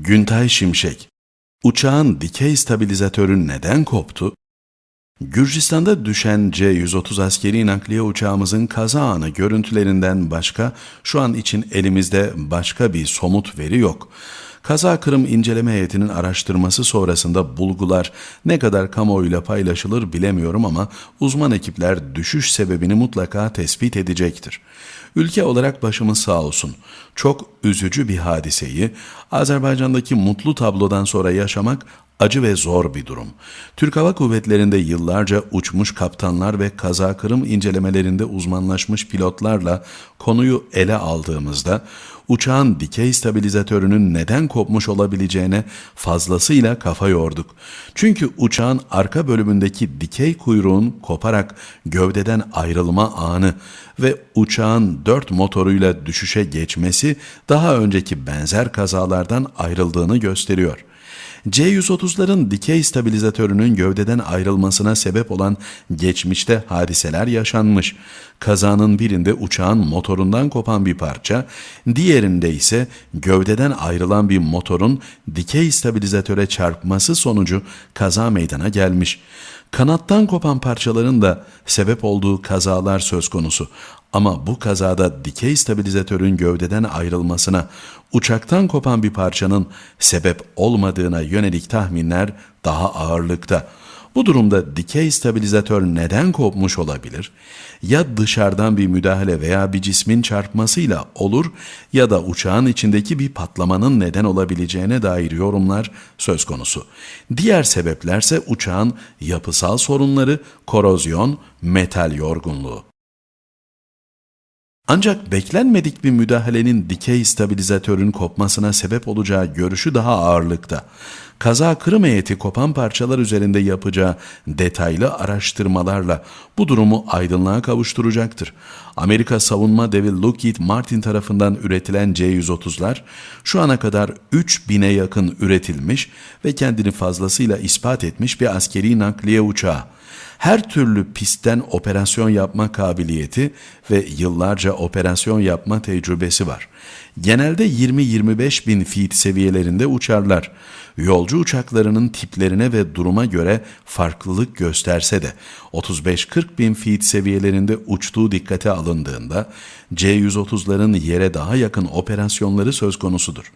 Güntay Şimşek Uçağın dikey stabilizatörü neden koptu? Gürcistan'da düşen C-130 askeri nakliye uçağımızın kaza anı görüntülerinden başka şu an için elimizde başka bir somut veri yok. Kaza kırım inceleme heyetinin araştırması sonrasında bulgular ne kadar kamuoyuyla paylaşılır bilemiyorum ama uzman ekipler düşüş sebebini mutlaka tespit edecektir. Ülke olarak başımız sağ olsun. Çok üzücü bir hadiseyi Azerbaycan'daki mutlu tablodan sonra yaşamak acı ve zor bir durum. Türk Hava Kuvvetleri'nde yıllarca uçmuş kaptanlar ve kaza kırım incelemelerinde uzmanlaşmış pilotlarla konuyu ele aldığımızda uçağın dikey stabilizatörünün neden kopmuş olabileceğine fazlasıyla kafa yorduk. Çünkü uçağın arka bölümündeki dikey kuyruğun koparak gövdeden ayrılma anı ve uçağın dört motoruyla düşüşe geçmesi daha önceki benzer kazalardan ayrıldığını gösteriyor. C-130'ların dikey stabilizatörünün gövdeden ayrılmasına sebep olan geçmişte hadiseler yaşanmış. Kazanın birinde uçağın motorundan kopan bir parça, diğerinde ise gövdeden ayrılan bir motorun dikey stabilizatöre çarpması sonucu kaza meydana gelmiş. Kanattan kopan parçaların da sebep olduğu kazalar söz konusu. Ama bu kazada dikey stabilizatörün gövdeden ayrılmasına uçaktan kopan bir parçanın sebep olmadığına yönelik tahminler daha ağırlıkta. Bu durumda dikey stabilizatör neden kopmuş olabilir? Ya dışarıdan bir müdahale veya bir cismin çarpmasıyla olur ya da uçağın içindeki bir patlamanın neden olabileceğine dair yorumlar söz konusu. Diğer sebeplerse uçağın yapısal sorunları, korozyon, metal yorgunluğu. Ancak beklenmedik bir müdahalenin dikey stabilizatörün kopmasına sebep olacağı görüşü daha ağırlıkta. Kaza kırım heyeti kopan parçalar üzerinde yapacağı detaylı araştırmalarla bu durumu aydınlığa kavuşturacaktır. Amerika savunma devi Lockheed Martin tarafından üretilen C-130'lar şu ana kadar 3000'e yakın üretilmiş ve kendini fazlasıyla ispat etmiş bir askeri nakliye uçağı her türlü pistten operasyon yapma kabiliyeti ve yıllarca operasyon yapma tecrübesi var. Genelde 20-25 bin feet seviyelerinde uçarlar. Yolcu uçaklarının tiplerine ve duruma göre farklılık gösterse de 35-40 bin feet seviyelerinde uçtuğu dikkate alındığında C-130'ların yere daha yakın operasyonları söz konusudur.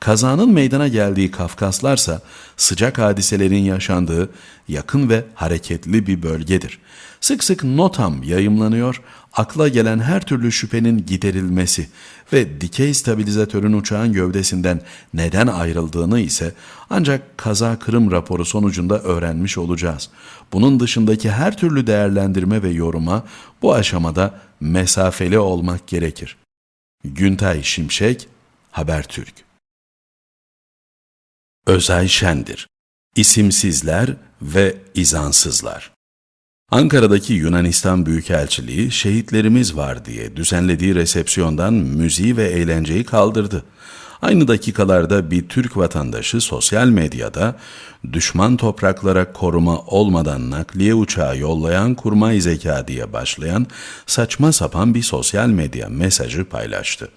Kazanın meydana geldiği Kafkaslarsa sıcak hadiselerin yaşandığı yakın ve hareketli bir bölgedir. Sık sık notam yayımlanıyor, akla gelen her türlü şüphenin giderilmesi ve dikey stabilizatörün uçağın gövdesinden neden ayrıldığını ise ancak kaza kırım raporu sonucunda öğrenmiş olacağız. Bunun dışındaki her türlü değerlendirme ve yoruma bu aşamada mesafeli olmak gerekir. Güntay Şimşek, Habertürk Özay Şendir İsimsizler ve İzansızlar Ankara'daki Yunanistan Büyükelçiliği şehitlerimiz var diye düzenlediği resepsiyondan müziği ve eğlenceyi kaldırdı. Aynı dakikalarda bir Türk vatandaşı sosyal medyada düşman topraklara koruma olmadan nakliye uçağı yollayan kurmay zeka diye başlayan saçma sapan bir sosyal medya mesajı paylaştı.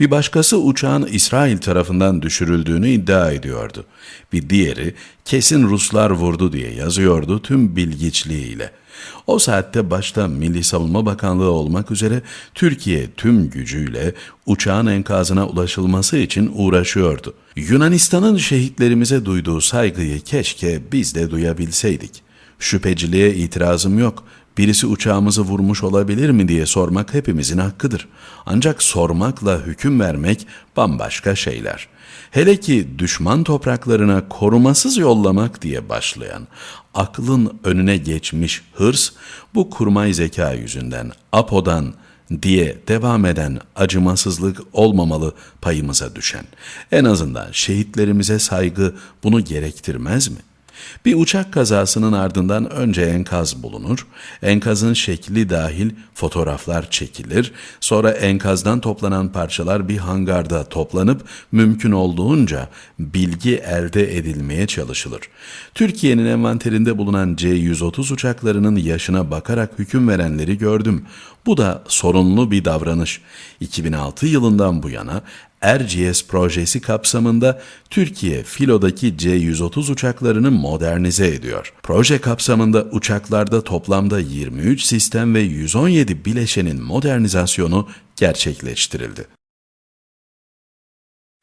Bir başkası uçağın İsrail tarafından düşürüldüğünü iddia ediyordu. Bir diğeri kesin Ruslar vurdu diye yazıyordu tüm bilgiçliğiyle. O saatte başta Milli Savunma Bakanlığı olmak üzere Türkiye tüm gücüyle uçağın enkazına ulaşılması için uğraşıyordu. Yunanistan'ın şehitlerimize duyduğu saygıyı keşke biz de duyabilseydik. Şüpheciliğe itirazım yok. Birisi uçağımızı vurmuş olabilir mi diye sormak hepimizin hakkıdır. Ancak sormakla hüküm vermek bambaşka şeyler. Hele ki düşman topraklarına korumasız yollamak diye başlayan, aklın önüne geçmiş hırs, bu kurmay zeka yüzünden, apodan, diye devam eden acımasızlık olmamalı payımıza düşen. En azından şehitlerimize saygı bunu gerektirmez mi?'' Bir uçak kazasının ardından önce enkaz bulunur, enkazın şekli dahil fotoğraflar çekilir, sonra enkazdan toplanan parçalar bir hangarda toplanıp mümkün olduğunca bilgi elde edilmeye çalışılır. Türkiye'nin envanterinde bulunan C-130 uçaklarının yaşına bakarak hüküm verenleri gördüm. Bu da sorunlu bir davranış. 2006 yılından bu yana Erciyes projesi kapsamında Türkiye filodaki C-130 uçaklarını modernize ediyor. Proje kapsamında uçaklarda toplamda 23 sistem ve 117 bileşenin modernizasyonu gerçekleştirildi.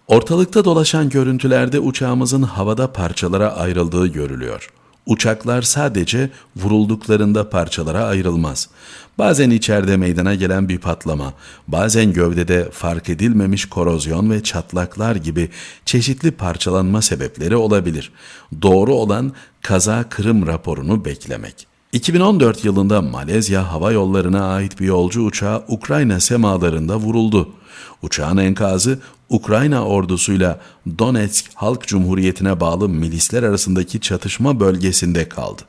Ortalıkta dolaşan görüntülerde uçağımızın havada parçalara ayrıldığı görülüyor. Uçaklar sadece vurulduklarında parçalara ayrılmaz. Bazen içeride meydana gelen bir patlama, bazen gövdede fark edilmemiş korozyon ve çatlaklar gibi çeşitli parçalanma sebepleri olabilir. Doğru olan kaza kırım raporunu beklemek. 2014 yılında Malezya Hava Yolları'na ait bir yolcu uçağı Ukrayna semalarında vuruldu. Uçağın enkazı Ukrayna ordusuyla Donetsk Halk Cumhuriyeti'ne bağlı milisler arasındaki çatışma bölgesinde kaldı.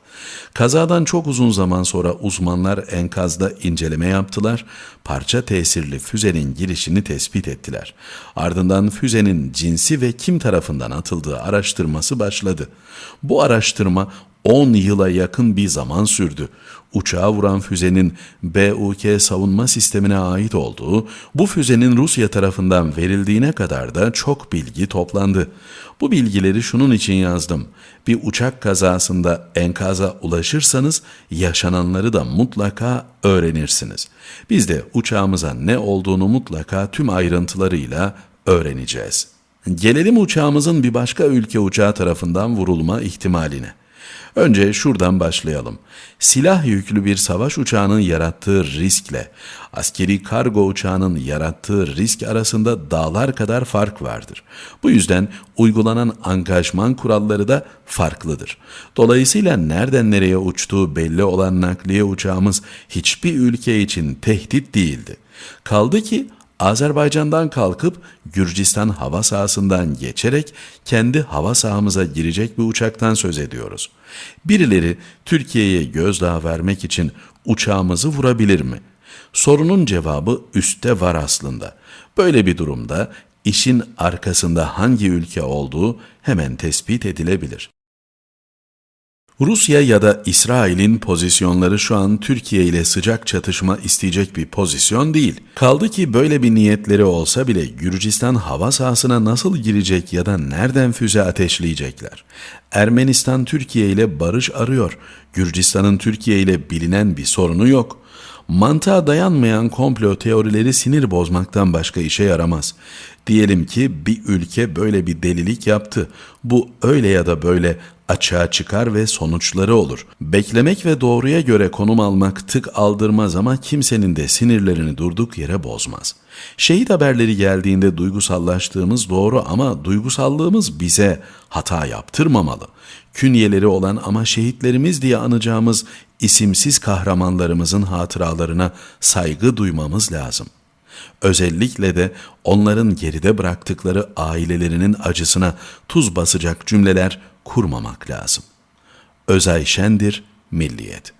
Kazadan çok uzun zaman sonra uzmanlar enkazda inceleme yaptılar, parça tesirli füzenin girişini tespit ettiler. Ardından füzenin cinsi ve kim tarafından atıldığı araştırması başladı. Bu araştırma 10 yıla yakın bir zaman sürdü. Uçağa vuran füzenin BUK savunma sistemine ait olduğu, bu füzenin Rusya tarafından verildiğine kadar da çok bilgi toplandı. Bu bilgileri şunun için yazdım. Bir uçak kazasında enkaza ulaşırsanız yaşananları da mutlaka öğrenirsiniz. Biz de uçağımıza ne olduğunu mutlaka tüm ayrıntılarıyla öğreneceğiz. Gelelim uçağımızın bir başka ülke uçağı tarafından vurulma ihtimaline. Önce şuradan başlayalım. Silah yüklü bir savaş uçağının yarattığı riskle askeri kargo uçağının yarattığı risk arasında dağlar kadar fark vardır. Bu yüzden uygulanan angajman kuralları da farklıdır. Dolayısıyla nereden nereye uçtuğu belli olan nakliye uçağımız hiçbir ülke için tehdit değildi. Kaldı ki Azerbaycan'dan kalkıp Gürcistan hava sahasından geçerek kendi hava sahamıza girecek bir uçaktan söz ediyoruz. Birileri Türkiye'ye gözdağı vermek için uçağımızı vurabilir mi? Sorunun cevabı üstte var aslında. Böyle bir durumda işin arkasında hangi ülke olduğu hemen tespit edilebilir. Rusya ya da İsrail'in pozisyonları şu an Türkiye ile sıcak çatışma isteyecek bir pozisyon değil. Kaldı ki böyle bir niyetleri olsa bile Gürcistan hava sahasına nasıl girecek ya da nereden füze ateşleyecekler? Ermenistan Türkiye ile barış arıyor. Gürcistan'ın Türkiye ile bilinen bir sorunu yok. Mantığa dayanmayan komplo teorileri sinir bozmaktan başka işe yaramaz. Diyelim ki bir ülke böyle bir delilik yaptı. Bu öyle ya da böyle açığa çıkar ve sonuçları olur. Beklemek ve doğruya göre konum almak tık aldırmaz ama kimsenin de sinirlerini durduk yere bozmaz. Şehit haberleri geldiğinde duygusallaştığımız doğru ama duygusallığımız bize hata yaptırmamalı. Künyeleri olan ama şehitlerimiz diye anacağımız isimsiz kahramanlarımızın hatıralarına saygı duymamız lazım. Özellikle de onların geride bıraktıkları ailelerinin acısına tuz basacak cümleler kurmamak lazım. Özay Şendir, Milliyet